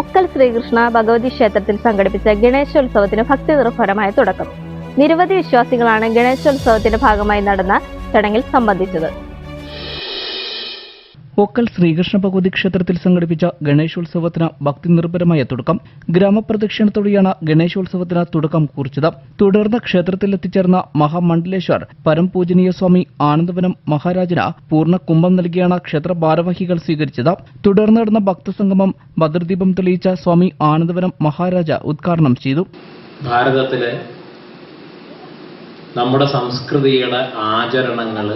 ഒക്കൽ ശ്രീകൃഷ്ണ ഭഗവതി ക്ഷേത്രത്തിൽ സംഘടിപ്പിച്ച ഗണേശോത്സവത്തിന് ഭക്തി നിർഭരമായ തുടക്കം. നിരവധി വിശ്വാസികളാണ് ഗണേശോത്സവത്തിന്റെ ഭാഗമായി നടന്ന ചടങ്ങിൽ സംബന്ധിച്ചത്. ഒക്കൽ ശ്രീകൃഷ്ണ ഭഗവതി ക്ഷേത്രത്തിൽ സംഘടിപ്പിച്ച ഗണേശോത്സവത്തിന് ഭക്തി നിർഭരമായ തുടക്കം. ഗ്രാമപ്രദക്ഷിണത്തോടെയാണ് ഗണേശോത്സവത്തിന് തുടക്കം കുറിച്ചത്. തുടർന്ന് ക്ഷേത്രത്തിൽ എത്തിച്ചേർന്ന മഹാമണ്ഡലേശ്വർ പരംപൂജനീയ സ്വാമി ആനന്ദവനം മഹാരാജന് പൂർണ കുംഭം നൽകിയാണ് ക്ഷേത്ര ഭാരവാഹികൾ സ്വീകരിച്ചത്. തുടർന്ന് നടന്ന ഭക്തസംഗമം ഭദ്രദീപം തെളിയിച്ച സ്വാമി ആനന്ദവനം മഹാരാജ ഉദ്ഘാടനം ചെയ്തു. ഭാരതത്തിലെ നമ്മുടെ സംസ്കൃതിയുടെ ആചരണങ്ങൾ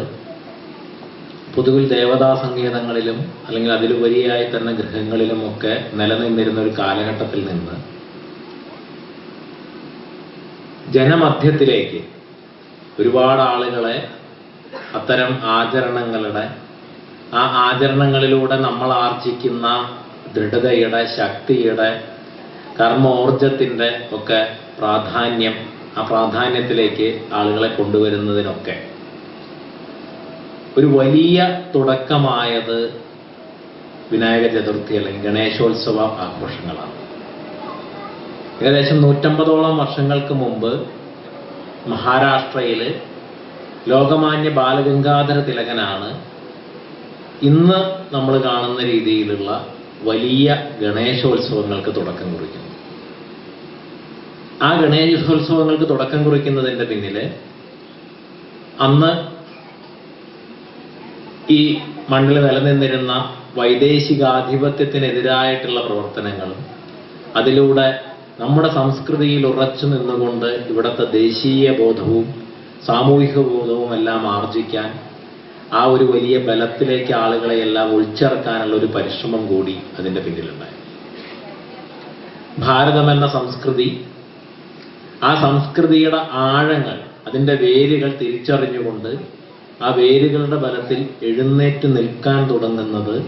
പൊതുവിൽ ദേവതാ സംഗീതങ്ങളിലും അല്ലെങ്കിൽ അതിലുപരിയായി തന്നെ ഗൃഹങ്ങളിലുമൊക്കെ നിലനിന്നിരുന്ന ഒരു കാലഘട്ടത്തിൽ നിന്ന് ജനമധ്യത്തിലേക്ക് ഒരുപാട് ആളുകളെ അത്തരം ആചരണങ്ങളുടെ ആ ആചരണങ്ങളിലൂടെ നമ്മൾ ആർജിക്കുന്ന ദൃഢതയുടെ ശക്തിയുടെ കർമ്മോർജത്തിന്റെ ഒക്കെ പ്രാധാന്യം ആ പ്രാധാന്യത്തിലേക്ക് ആളുകളെ കൊണ്ടുവരുന്നതിനൊക്കെ. ഒരു വലിയ തുടക്കമായത് വിനായക ചതുർത്ഥി അല്ലെങ്കിൽ ഗണേശോത്സവ ആഘോഷങ്ങളാണ്. ഏകദേശം നൂറ്റമ്പതോളം വർഷങ്ങൾക്ക് മുമ്പ് മഹാരാഷ്ട്രയിൽ ലോകമാന്യ ബാലഗംഗാധര തിലകനാണ് ഇന്ന് നമ്മൾ കാണുന്ന രീതിയിലുള്ള വലിയ ഗണേശോത്സവങ്ങൾക്ക് തുടക്കം കുറിക്കുന്നത്. ആ ഗണേശോത്സവങ്ങൾക്ക് തുടക്കം കുറിക്കുന്നതിന്റെ പിന്നിൽ അന്ന് ഈ മണ്ണിൽ നിലനിന്നിരുന്ന വൈദേശികാധിപത്യത്തിനെതിരായിട്ടുള്ള പ്രവർത്തനങ്ങളും അതിലൂടെ നമ്മുടെ സംസ്കൃതിയിൽ ഉറച്ചു നിന്നുകൊണ്ട് ഇവിടുത്തെ ദേശീയ ബോധവും സാമൂഹിക ബോധവും എല്ലാം ആർജിക്കാൻ ആ ഒരു വലിയ ബലത്തിലേക്ക് ആളുകളെ എല്ലാം ഉൾച്ചേർക്കാനുള്ള ഒരു പരിശ്രമം കൂടി അതിന്റെ പിന്നിലുണ്ടായി. ഭാരതം എന്ന സംസ്കൃതി ആ സംസ്കൃതിയുടെ ആഴങ്ങൾ അതിന്റെ വേരുകൾ തിരിച്ചറിഞ്ഞുകൊണ്ട് ആ വേരുകളുടെ ബലത്തിൽ എഴുന്നേറ്റ് നിൽക്കാൻ തുടങ്ങുന്നത്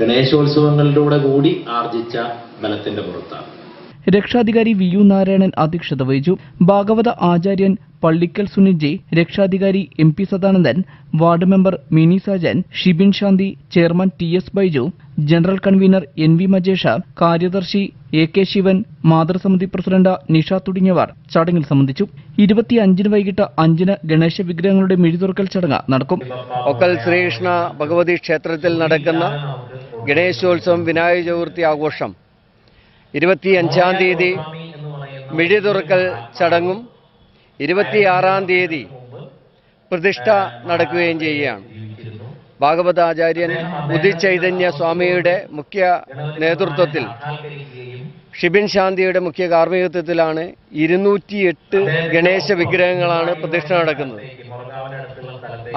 ഗണേശോത്സവങ്ങളിലൂടെ കൂടി ആർജിച്ച ബലത്തിന്റെ പുറത്താണ്. രക്ഷാധികാരി വി യു നാരായണൻ അധ്യക്ഷത വഹിച്ചു. ഭാഗവത ആചാര്യൻ പള്ളിക്കൽ സുനിൽ ജെ രക്ഷാധികാരി M P Sadanandan ward member Mini Sajan Shibin Shanti chairman T S Baiju general convener N V Majesh കാര്യദർശി A K Shivan മാതൃസമിതി പ്രസിഡന്റ് നിഷ തുടങ്ങിയവർ ചടങ്ങിൽ സംബന്ധിച്ചു. ഇരുപത്തിയഞ്ചിന് വൈകിട്ട് അഞ്ചിന് ഗണേശ വിഗ്രഹങ്ങളുടെ മിഴിതുറക്കൽ ചടങ്ങ് നടക്കും. ഒക്കൽ ശ്രീകൃഷ്ണ ഭഗവതി ക്ഷേത്രത്തിൽ നടക്കുന്ന ഗണേശോത്സവം വിനായക ചതുർത്ഥി ആഘോഷം ഇരുപത്തിയഞ്ചാം തീയതി മിഴി തുറക്കൽ ചടങ്ങും ഇരുപത്തിയാറാം തീയതി പ്രതിഷ്ഠ നടക്കുകയും ചെയ്യുകയാണ്. ഭാഗവതാചാര്യൻ ഉദിചൈതന്യ സ്വാമിയുടെ മുഖ്യ നേതൃത്വത്തിൽ ഷിബിൻ ശാന്തിയുടെ മുഖ്യ കാർമ്മികത്വത്തിലാണ് ഇരുന്നൂറ്റിയെട്ട് ഗണേശ വിഗ്രഹങ്ങളാണ് പ്രതിഷ്ഠ നടക്കുന്നത്.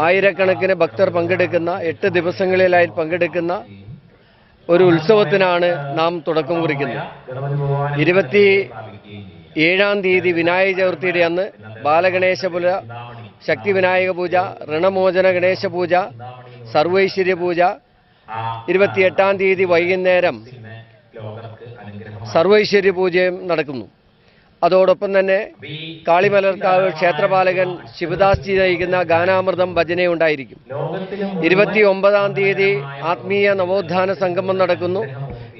ആയിരക്കണക്കിന് ഭക്തർ പങ്കെടുക്കുന്ന എട്ട് ദിവസങ്ങളിലായി പങ്കെടുക്കുന്ന ഒരു ഉത്സവത്തിനാണ് നാം തുടക്കം കുറിക്കുന്നത്. ഇരുപത്തി ഏഴാം തീയതി വിനായക ചതുർത്ഥിയുടെ അന്ന് ബാലഗണേശ പൂജ ശക്തി വിനായക പൂജ ഋണമോചന ഗണേശ പൂജ സർവൈശ്വര്യ പൂജ ഇരുപത്തിയെട്ടാം തീയതി വൈകുന്നേരം സർവൈശ്വര്യ പൂജയും നടക്കുന്നു. അതോടൊപ്പം തന്നെ കാളിമലർക്കാവ് ക്ഷേത്രപാലകൻ ശിവദാസ് ജി നയിക്കുന്ന ഗാനാമൃതം ഭജനയുണ്ടായിരിക്കും ഇരുപത്തി ഒമ്പതാം തീയതി ആത്മീയ നവോത്ഥാന സംഗമം നടക്കുന്നു.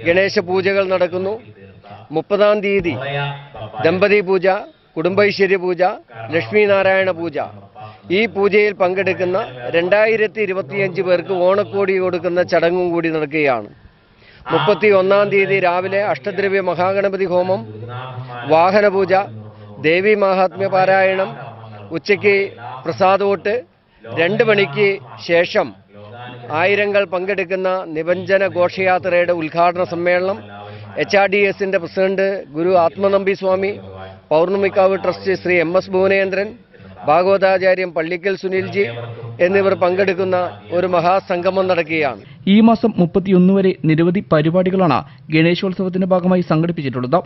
ഗണേശ പൂജകൾ നടക്കുന്നു. മുപ്പതാം തീയതി ദമ്പതി പൂജ കുടുംബൈശ്വര്യ പൂജ ലക്ഷ്മിനാരായണ പൂജ. ഈ പൂജയിൽ പങ്കെടുക്കുന്ന രണ്ടായിരത്തി ഇരുപത്തിയഞ്ച് പേർക്ക് ഓണക്കോടി കൊടുക്കുന്ന ചടങ്ങും കൂടി നടക്കുകയാണ്. മുപ്പത്തി ഒന്നാം തീയതി രാവിലെ അഷ്ടദ്രവ്യ മഹാഗണപതി ഹോമം വാഹനപൂജ ദേവി മഹാത്മ്യ പാരായണം ഉച്ചയ്ക്ക് പ്രസാദോട്ട് രണ്ട് മണിക്ക് ശേഷം ആയിരങ്ങൾ പങ്കെടുക്കുന്ന നിബഞ്ജന ഘോഷയാത്രയുടെ ഉദ്ഘാടന സമ്മേളനം എച്ച് ആർ ഡി എസിന്റെ president Guru Athmanambi Swami Pournamikkavu trust Shri M S Bhuvanendran ഭാഗവതാചാര്യം Pallikkal Sunilji എന്നിവർ പങ്കെടുക്കുന്ന ഒരു മഹാസംഗമം നടക്കുകയാണ്. ഈ മാസം മുപ്പത്തിയൊന്ന് വരെ നിരവധി പരിപാടികളാണ് ഗണേശോത്സവത്തിന്റെ ഭാഗമായി സംഘടിപ്പിച്ചിട്ടുള്ളത്.